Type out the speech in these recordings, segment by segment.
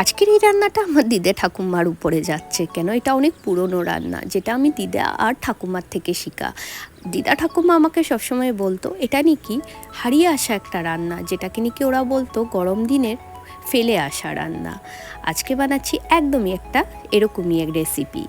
আজকের এই রান্নাটা আমার দিদে ঠাকুমার উপরে যাচ্ছে কেন? এটা অনেক পুরনো রান্না, যেটা আমি দিদা আর ঠাকুমার থেকে শিখা। দিদা ঠাকুমা আমাকে সবসময় বলতো, এটা নাকি হারিয়ে আসা একটা রান্না, যেটাকে নাকি ওরা বলতো গরম দিনের ফেলে আসা রান্না। আজকে বানাচ্ছি একদমই একটা এরকমই এক রেসিপি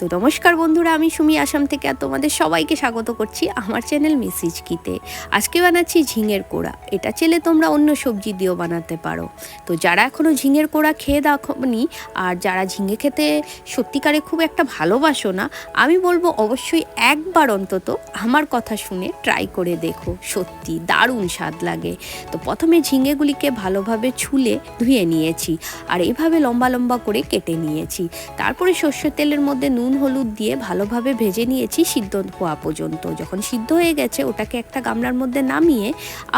তো নমস্কার বন্ধুরা, আমি সুমি আসাম থেকে আর তোমাদের সবাইকে স্বাগত করছি আমার চ্যানেল মিসিজ কিতে আজকে বানাচ্ছি ঝিঙের কোড়া। এটা চেলে তোমরা অন্য সবজি দিয়েও বানাতে পারো। তো যারা এখনও ঝিঙের কোড়া খেয়ে দেখনি আর যারা ঝিঙে খেতে সত্যিকারে খুব একটা ভালোবাসো না, আমি বলব অবশ্যই একবার অন্তত আমার কথা শুনে ট্রাই করে দেখো। সত্যি দারুণ স্বাদ লাগে। তো প্রথমে ঝিঙেগুলিকে ভালোভাবে ছুলে ধুয়ে নিয়েছি। আর এভাবে লম্বা লম্বা করে কেটে নিয়েছি। তারপরে সর্ষের তেলের মধ্যে নুন হলুদ দিয়ে ভালোভাবে ভেজে নিয়েছি সিদ্ধ হওয়া পর্যন্ত। যখন সিদ্ধ হয়ে গেছে, ওটাকে একটা গামলার মধ্যে নামিয়ে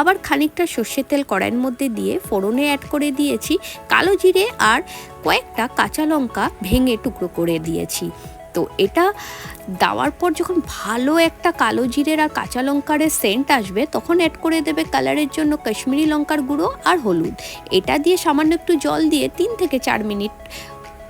আবার খানিকটা সর্ষের তেল কড়াইয়ের মধ্যে দিয়ে ফোড়নে অ্যাড করে দিয়েছি, কালো জিরে আর কয়েকটা কাঁচা লঙ্কা ভেঙে টুকরো করে দিয়েছি। তো এটা দেওয়ার পর যখন ভালো একটা কালো জিরের আর কাঁচা লঙ্কারের সেন্ট আসবে, তখন অ্যাড করে দেবে কালারের জন্য কাশ্মীরি লঙ্কার গুঁড়ো আর হলুদ। এটা দিয়ে সামান্য একটু জল দিয়ে তিন থেকে চার মিনিট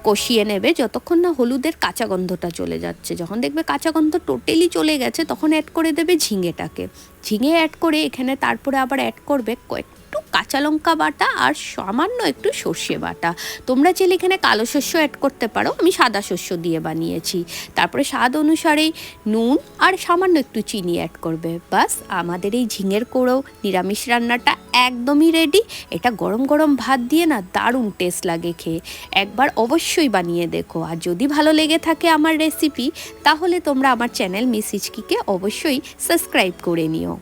কষিয়ে নেবে, যতক্ষণ না হলুদের কাঁচা গন্ধটা চলে যাচ্ছে। যখন দেখবে কাঁচা গন্ধ টোটালি চলে গেছে, তখন অ্যাড করে দেবে ঝিঙেটাকে। ঝিঙে অ্যাড করে এখানে তারপরে আবার অ্যাড করবে কয়েকটু কাঁচা লঙ্কা বাটা আর সামান্য একটু সর্ষে বাটা। তোমরা চাইলে এখানে কালো শস্য অ্যাড করতে পারো, আমি সাদা শস্য দিয়ে বানিয়েছি। তারপরে স্বাদ অনুসারে নুন আর সামান্য একটু চিনি অ্যাড করবে। বাস, আমাদের এই ঝিঙের কোড়ো নিরামিষ রান্নাটা একদমই রেডি এটা গরম গরম ভাত দিয়ে না দারুণ টেস্ট লাগে খেয়ে। একবার অবশ্যই বানিয়ে দেখো। আর যদি ভালো লেগে থাকে আমার রেসিপি তাহলে তোমরা আমার চ্যানেল মিস হিচকিকে অবশ্যই সাবস্ক্রাইব করে নিও।